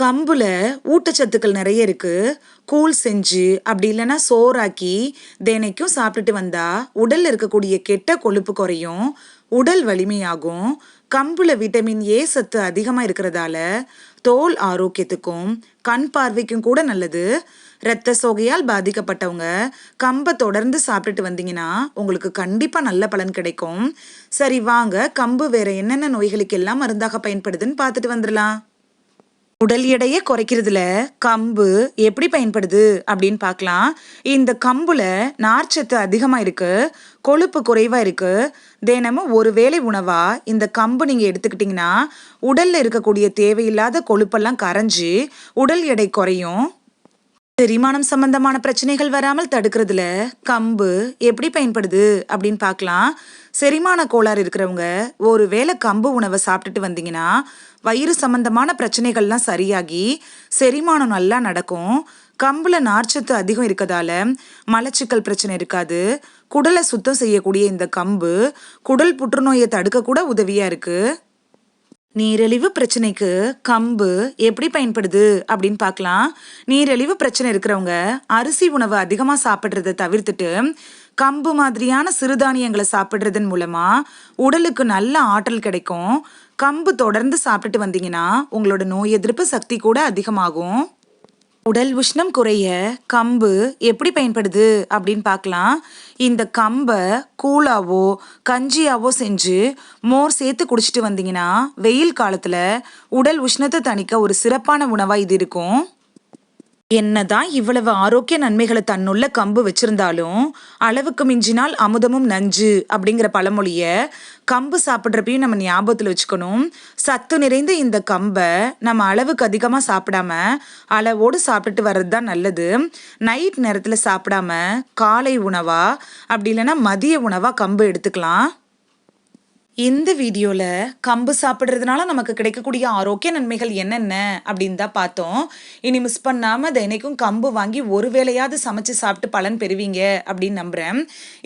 கம்புல ஊட்டச்சத்துக்கள் நிறைய இருக்கு. கூழ் செஞ்சு அப்படி இல்லைன்னா சோறாக்கி தினைக்கும் சாப்பிட்டுட்டு வந்தா உடல்ல இருக்கக்கூடிய கெட்ட கொழுப்பு குறையும் உடல் வலிமையாகும். கம்புல விட்டமின் ஏ சத்து அதிகமாக இருக்கிறதால தோல் ஆரோக்கியத்துக்கும் கண் பார்வைக்கும் கூட நல்லது. இரத்த சோகையால் பாதிக்கப்பட்டவங்க கம்பை தொடர்ந்து சாப்பிட்டுட்டு வந்தீங்கன்னா உங்களுக்கு கண்டிப்பாக நல்ல பலன் கிடைக்கும். சரி வாங்க கம்பு வேற என்னென்ன நோய்களுக்கு எல்லாம் மருந்தாக பயன்படுதுன்னு பார்த்துட்டு வந்துடலாம். உடல் எடையை குறைக்கிறதுல கம்பு எப்படி பயன்படுது அப்படின்னு பார்க்கலாம். இந்த கம்புல நார்ச்சத்து அதிகமாக இருக்கு கொழுப்பு குறைவாக இருக்கு. தினமும் ஒரு வேளை உணவா இந்த கம்பு நீங்கள் எடுத்துக்கிட்டிங்கன்னா உடல்ல இருக்கக்கூடிய தேவையில்லாத கொழுப்பெல்லாம் கரைஞ்சி உடல் எடை குறையும். செரிமானம் சம்பந்தமான பிரச்சனைகள் வராமல் தடுக்கிறதுல கம்பு எப்படி பயன்படுது அப்படின்னு பார்க்கலாம். செரிமான கோளாறு இருக்கிறவங்க ஒரு வேளை கம்பு உணவை சாப்பிட்டுட்டு வந்தீங்கன்னா வயிறு சம்பந்தமான பிரச்சனைகள்லாம் சரியாகி செரிமானம் நல்லா நடக்கும். கம்புல நார்ச்சத்து அதிகம் இருக்கதால மலச்சிக்கல் பிரச்சனை இருக்காது. குடலை சுத்தம் செய்யக்கூடிய இந்த கம்பு குடல் புற்றுநோயை தடுக்க கூட உதவியா இருக்கு. நீரிழிவு பிரச்சனைக்கு கம்பு எப்படி பயன்படுது அப்படின்னு பார்க்கலாம். நீரிழிவு பிரச்சனை இருக்கிறவங்க அரிசி உணவு அதிகமாக சாப்பிட்றத தவிர்த்துட்டு கம்பு மாதிரியான சிறுதானியங்களை சாப்பிட்றதன் மூலமா உடலுக்கு நல்ல ஆற்றல் கிடைக்கும். கம்பு தொடர்ந்து சாப்பிட்டுட்டு வந்தீங்கன்னா உங்களோட நோய் எதிர்ப்பு சக்தி கூட அதிகமாகும். உடல் உஷ்ணம் குறைய கம்பு எப்படி பயன்படுது அப்படின்னு பார்க்கலாம். இந்த கம்பை கூழாவோ கஞ்சியாவோ செஞ்சு மோர் சேர்த்து குடிச்சிட்டு வந்தீங்கன்னா வெயில் காலத்தில் உடல் உஷ்ணத்தை தணிக்க ஒரு சிறப்பான உணவாக இது இருக்கும். என்னதான் இவ்வளவு ஆரோக்கிய நன்மைகளை தன்னுள்ள கம்பு வச்சிருந்தாலும் அளவுக்கு மிஞ்சினால் அமுதமும் நஞ்சு அப்படிங்கிற பழமொழிய கம்பு சாப்பிட்றப்பையும் நம்ம ஞாபகத்தில் வச்சுக்கணும். சத்து நிறைந்த இந்த கம்பை நம்ம அளவுக்கு அதிகமாக சாப்பிடாம அளவோடு சாப்பிட்டுட்டு வர்றது தான் நல்லது. நைட் நேரத்தில் சாப்பிடாம காலை உணவா அப்படி இல்லைன்னா மதிய உணவாக கம்பு எடுத்துக்கலாம். இந்த வீடியோவில் கம்பு சாப்பிட்றதுனால நமக்கு கிடைக்கக்கூடிய ஆரோக்கிய நன்மைகள் என்னென்ன அப்படின்னு தான் பார்த்தோம். இனி மிஸ் பண்ணாமல் தினைக்கும் கம்பு வாங்கி ஒரு வேளையாவது சமைச்சு சாப்பிட்டு பலன் பெறுவீங்க அப்படின்னு நம்புகிறேன்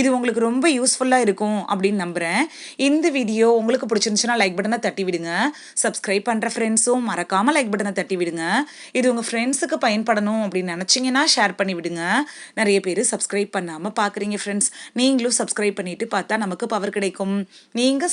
இது உங்களுக்கு ரொம்ப யூஸ்ஃபுல்லாக இருக்கும் அப்படின்னு நம்புகிறேன் இந்த வீடியோ உங்களுக்கு பிடிச்சிருந்துச்சுன்னா லைக் பட்டனை தட்டி விடுங்க. சப்ஸ்கிரைப் பண்ணுற ஃப்ரெண்ட்ஸும் மறக்காமல் லைக் பட்டனை தட்டி விடுங்க. இது உங்கள் ஃப்ரெண்ட்ஸுக்கு பயன்படணும் அப்படின்னு நினச்சிங்கன்னா ஷேர் பண்ணி விடுங்க. நிறைய பேர் சப்ஸ்கிரைப் பண்ணாமல் பார்க்குறீங்க ஃப்ரெண்ட்ஸ் நீங்களும் சப்ஸ்கிரைப் பண்ணிவிட்டு பார்த்தா நமக்கு பவர் கிடைக்கும். நீங்கள்